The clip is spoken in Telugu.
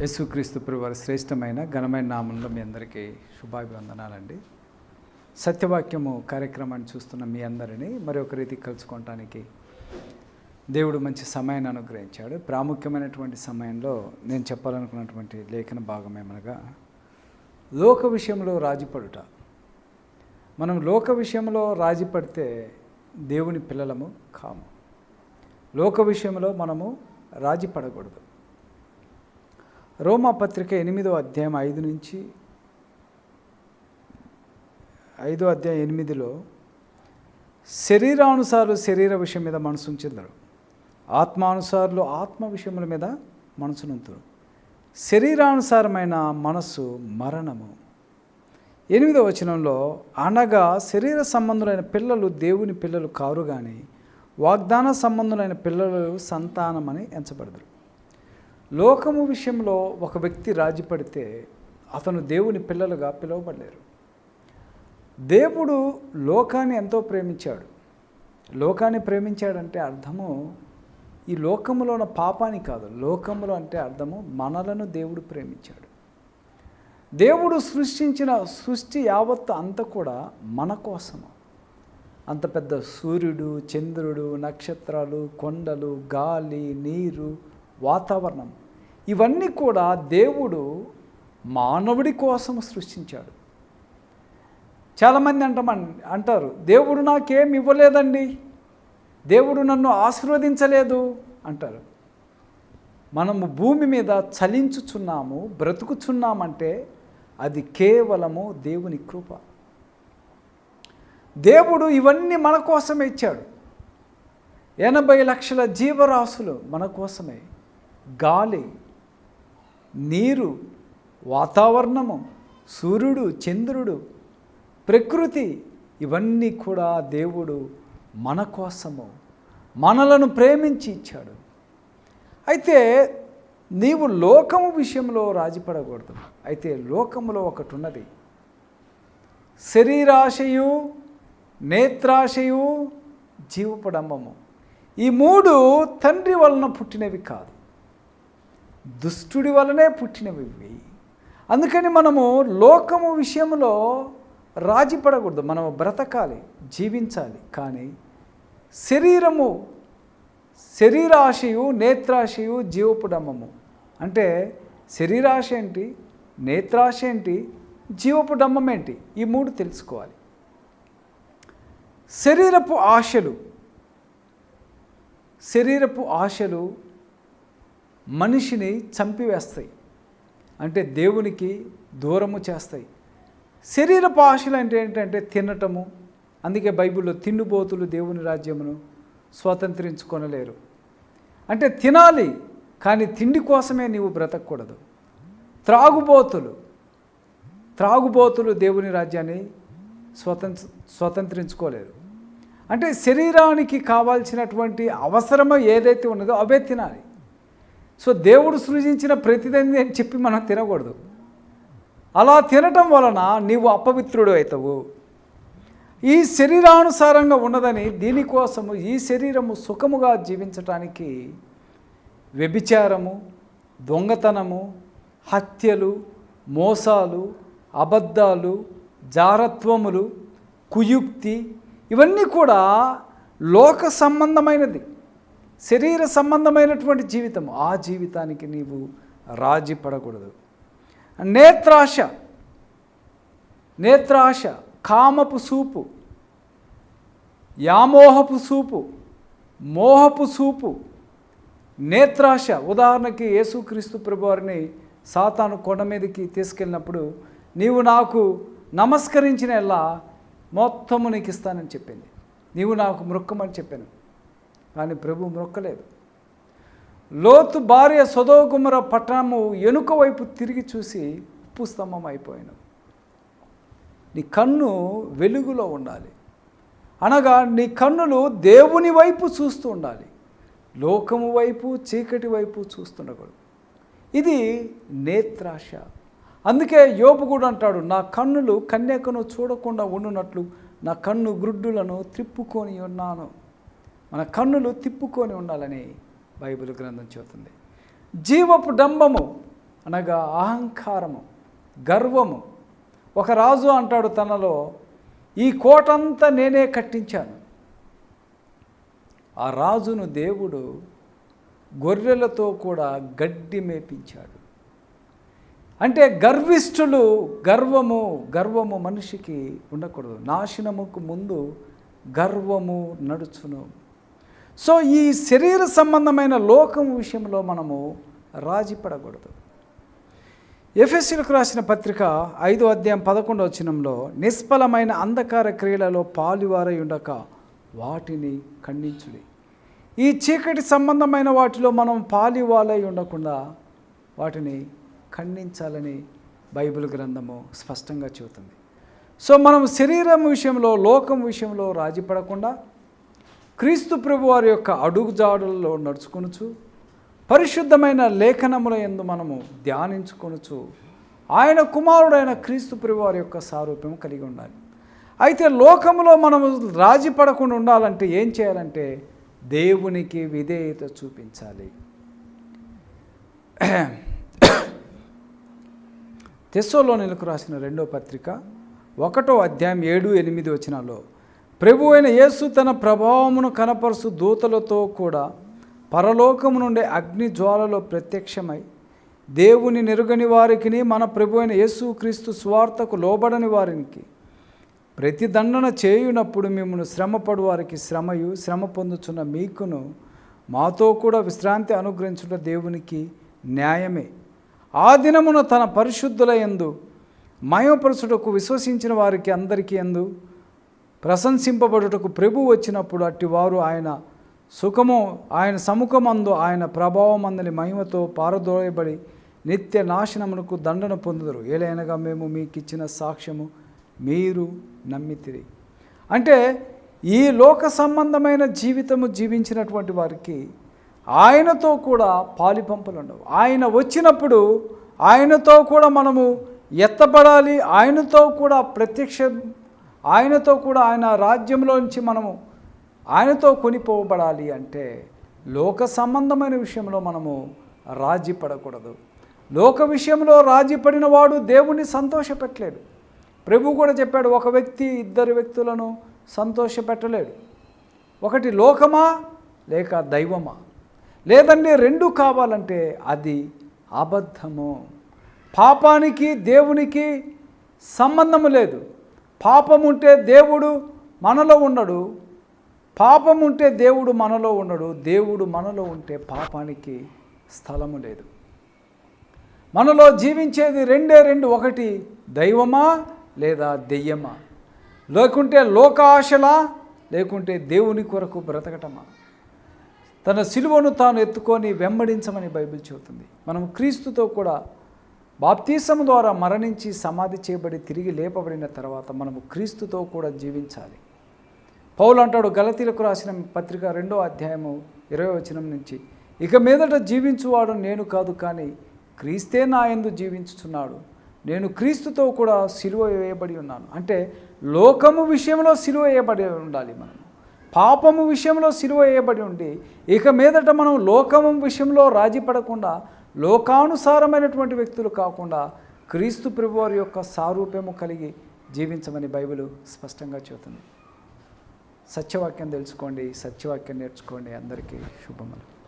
యేసుక్రీస్తు వారి శ్రేష్టమైన ఘనమైన నామంలో మీ అందరికీ శుభాభివందనాలండి. సత్యవాక్యము కార్యక్రమాన్ని చూస్తున్న మీ అందరినీ మరి ఒక రీతి కలుసుకోవటానికి దేవుడు మంచి సమయాన్ని అనుగ్రహించాడు. ప్రాముఖ్యమైనటువంటి సమయంలో నేను చెప్పాలనుకున్నటువంటి లేఖన భాగం ఏమనగా లోక విషయంలో రాజీపడుట. మనం లోక విషయంలో రాజీపడితే దేవుని పిల్లలము కాము. లోక విషయంలో మనము రాజీ పడకూడదు రోమాపత్రిక ఎనిమిదో అధ్యాయం ఐదు నుంచి ఐదో అధ్యాయం ఎనిమిదిలో శరీరానుసారులు శరీర విషయం మీద మనసు ఉంచెదరు ఆత్మానుసారులు ఆత్మ విషయముల మీద మనసునుంతురు శరీరానుసారమైన మనస్సు మరణము. ఎనిమిదో వచనంలో అనగా శరీర సంబంధులైన పిల్లలు దేవుని పిల్లలు కారు కానీ వాగ్దాన సంబంధులైన పిల్లలు సంతానమని ఎంచబడదురు. లోకము విషయంలో ఒక వ్యక్తి రాజీ పడితే అతను దేవుని పిల్లలుగా పిలువబడలేరు. దేవుడు లోకాన్ని ఎంతో ప్రేమించాడు. లోకాన్ని ప్రేమించాడంటే అర్థము ఈ లోకములో ఉన్న పాపాన్ని కాదు. లోకములో అంటే అర్థము మనలను దేవుడు ప్రేమించాడు. దేవుడు సృష్టించిన సృష్టి యావత్తు అంత కూడా మన కోసము. అంత పెద్ద సూర్యుడు చంద్రుడు నక్షత్రాలు కొండలు గాలి నీరు వాతావరణం ఇవన్నీ కూడా దేవుడు మానవుడి కోసం సృష్టించాడు. చాలామంది అంటమ అంటారు దేవుడు నాకేం ఇవ్వలేదండి? దేవుడు నన్ను ఆశీర్వదించలేదు? అంటారు. మనము భూమి మీద చలించుచున్నాము బ్రతుకుచున్నామంటే అది కేవలము దేవుని కృప. దేవుడు ఇవన్నీ మన కోసమే ఇచ్చాడు. ఎనభై లక్షల జీవరాశులు మన కోసమే. గాలి నీరు వాతావరణము సూర్యుడు చంద్రుడు ప్రకృతి ఇవన్నీ కూడా దేవుడు మన కోసము మనలను ప్రేమించి ఇచ్చాడు. అయితే నీవు లోకము విషయంలో రాజీపడకూడదు. అయితే లోకములో ఒకటి ఉన్నది శరీరాశయు నేత్రాశయు జీవపడంబము. ఈ మూడు తండ్రి వలన పుట్టినవి కాదు. దుష్టుడి వలనే పుట్టినవి ఇవి. అందుకని మనము లోకము విషయంలో రాజీ పడకూడదు మనం బ్రతకాలి జీవించాలి. కానీ శరీరము శరీరాశయు నేత్రాశయు జీవపుడమ్మము అంటే శరీరాశ ఏంటి నేత్రాశ ఏంటి జీవపు డమ్మం ఏంటి? ఈ మూడు తెలుసుకోవాలి. శరీరపు ఆశలు. శరీరపు ఆశలు మనిషిని చంపివేస్తాయి. అంటే దేవునికి దూరము చేస్తాయి. శరీర ఆశలు అంటే ఏంటంటే తినటము. అందుకే బైబిల్లో తిండిపోతులు దేవుని రాజ్యమును స్వతంత్రించుకొనలేరు. అంటే తినాలి కానీ తిండి కోసమే నీవు బ్రతకూడదు. త్రాగుబోతులు త్రాగుబోతులు దేవుని రాజ్యాన్ని స్వతంత్ర స్వతంత్రించుకోలేరు. అంటే శరీరానికి కావాల్సినటువంటి అవసరము ఏదైతే ఉన్నదో అవే తినాలి. సో దేవుడు సృజించిన ప్రతిదని అని చెప్పి మనం తినకూడదు. అలా తినటం వలన నీవు అపవిత్రుడు అవుతావు ఈ శరీరానుసారంగా ఉన్నదని దీనికోసము ఈ శరీరము సుఖముగా జీవించటానికి వ్యభిచారము దొంగతనము హత్యలు మోసాలు అబద్ధాలు జారత్వములు కుయుక్తి ఇవన్నీ కూడా లోక సంబంధమైనది. శరీర సంబంధమైనటువంటి జీవితం ఆ జీవితానికి నీవు రాజీ పడకూడదు. నేత్రాశ నేత్రాశ కామపు సూపు యామోహపు సూపు మోహపు సూపు నేత్రాశ. ఉదాహరణకి యేసుక్రీస్తు ప్రభువారిని సాతాను కొండ మీదకి తీసుకెళ్ళినప్పుడు నీవు నాకు నమస్కరించిన ఎలా మొత్తము నీకు ఇస్తానని చెప్పింది. నీవు నాకు మృక్కమని చెప్పాను. కానీ ప్రభు మొక్కలేదు లోతు భార్య సొదోగుమర పట్టణము ఎనుక వైపు తిరిగి చూసి ఉప్పు స్తంభం అయిపోయాను నీ కన్ను వెలుగులో ఉండాలి. అనగా నీ కన్నులు దేవుని వైపు చూస్తూ ఉండాలి. లోకము వైపు చీకటి వైపు చూస్తుండకూడదు. ఇది నేత్రాశ. అందుకే యోపు కూడా అంటాడు నా కన్నులు కన్యకను చూడకుండా ఉండునట్లు నా కన్ను గ్రుడ్డులను తిప్పుకొని ఉన్నాను. మన కన్నులు తిప్పుకొని ఉండాలని బైబిల్ గ్రంథం చెబుతుంది. జీవపు డంబము అనగా అహంకారము గర్వము. ఒక రాజు అంటాడు తనలో ఈ కోటంతా నేనే కట్టించాను. ఆ రాజును దేవుడు గొర్రెలతో కూడా గడ్డి మేపించాడు. అంటే గర్విష్ఠులు గర్వము గర్వము మనిషికి ఉండకూడదు. నాశనముకు ముందు గర్వము నడుచును సో ఈ శరీర సంబంధమైన లోకం విషయంలో మనము రాజీ పడకూడదు. ఎఫ్ఎస్సీలకు రాసిన పత్రిక ఐదో అధ్యాయం పదకొండవ వచనంలో నిష్ఫలమైన అంధకార క్రియలలో పాలువారై ఉండక వాటిని ఖండించుడి. ఈ చీకటి సంబంధమైన వాటిలో మనం పాలివాలై ఉండకుండా వాటిని ఖండించాలని బైబిల్ గ్రంథము స్పష్టంగా చెబుతుంది. సో మనం శరీరం విషయంలో లోకం విషయంలో రాజీ పడకుండా క్రీస్తు ప్రభు వారి యొక్క అడుగుజాడులలో నడుచుకొనుచు పరిశుద్ధమైన లేఖనముల ఎందు మనము ధ్యానించుకొనుచు ఆయన కుమారుడైన క్రీస్తు ప్రభు వారి యొక్క సారూప్యం కలిగి ఉండాలి. అయితే లోకములో మనము రాజీ పడకుండా ఉండాలంటే ఏం చేయాలంటే దేవునికి విధేయత చూపించాలి. తెస్సోలోనిలకు రాసిన రెండో పత్రిక ఒకటో అధ్యాయం ఏడు ఎనిమిది వచ్చినలో ప్రభు అయిన యేసు తన ప్రభావమును కనపరుసు దూతలతో కూడా పరలోకము నుండి అగ్ని జ్వాలలో ప్రత్యక్షమై దేవుని నెరుగని వారికి మన ప్రభు అయిన యేసు క్రీస్తు స్వార్థకు లోబడని వారికి ప్రతిదండన చేయునప్పుడు మిమ్మల్ని శ్రమపడు వారికి శ్రమయు శ్రమ పొందుచున్న మీకును మాతో కూడా విశ్రాంతి అనుగ్రహించుట దేవునికి న్యాయమే. ఆ దినమున తన పరిశుద్ధుల ఎందు మయపరచుటకు విశ్వసించిన వారికి అందరికీ ఎందు ప్రశంసింపబడుటకు ప్రభు వచ్చినప్పుడు అట్టి వారు ఆయన సుఖము ఆయన సముఖమందు ఆయన ప్రభావమందని మహిమతో పారదోయబడి నిత్య నాశనమునకు దండన పొందుదరు. ఏలైనగా మేము మీకు ఇచ్చిన సాక్ష్యము మీరు నమ్మితిరి. అంటే ఈ లోక సంబంధమైన జీవితము జీవించినటువంటి వారికి ఆయనతో కూడా పాలిపంపులు ఉండవు ఆయన వచ్చినప్పుడు ఆయనతో కూడా మనము ఎత్తబడాలి ఆయనతో కూడా ప్రత్యక్ష ఆయనతో కూడా ఆయన రాజ్యంలో నుంచి మనము ఆయనతో కొనిపోబడాలి అంటే లోక సంబంధమైన విషయంలో మనము రాజీ పడకూడదు. లోక విషయంలో రాజీ వాడు దేవుణ్ణి సంతోషపెట్టలేడు. ప్రభు కూడా చెప్పాడు ఒక వ్యక్తి ఇద్దరు వ్యక్తులను సంతోషపెట్టలేడు. ఒకటి లోకమా లేక దైవమా? లేదండి రెండు కావాలంటే అది అబద్ధము. పాపానికి దేవునికి సంబంధము లేదు. పాపం ఉంటే దేవుడు మనలో ఉండడు. పాపం ఉంటే దేవుడు మనలో ఉండడు. దేవుడు మనలో ఉంటే పాపానికి స్థలము లేదు. మనలో జీవించేది రెండే రెండు ఒకటి దైవమా లేదా దెయ్యమా? లేకుంటే లోక ఆశలా లేకుంటే దేవుని కొరకు బ్రతకటమా? తన సిలువను తాను ఎత్తుకొని వెంబడించమని బైబిల్ చెబుతుంది. మనం క్రీస్తుతో కూడా బాప్తీసం ద్వారా మరణించి సమాధి చేయబడి తిరిగి లేపబడిన తర్వాత మనము క్రీస్తుతో కూడా జీవించాలి. పౌలు అంటాడు గలతీలకు రాసిన పత్రిక రెండో అధ్యాయము ఇరవై వచనం నుంచి ఇక మీదట జీవించువాడు నేను కాదు కానీ క్రీస్తే నా ఎందు జీవించుచున్నాడు. నేను క్రీస్తుతో కూడా సిలువ వేయబడి ఉన్నాను. అంటే లోకము విషయంలో సిలువ వేయబడి ఉండాలి మనం. పాపము విషయంలో సిలువ వేయబడి ఉండి ఇక మీదట మనం లోకము విషయంలో రాజీ పడకుండా లోకానుసారమైనటువంటి వ్యక్తులు కాకుండా క్రీస్తు ప్రభువారి యొక్క సారూప్యము కలిగి జీవించమని బైబిల్ స్పష్టంగా చెబుతుంది. సత్యవాక్యం తెలుసుకోండి సత్యవాక్యం నేర్చుకోండి. అందరికీ శుభములు.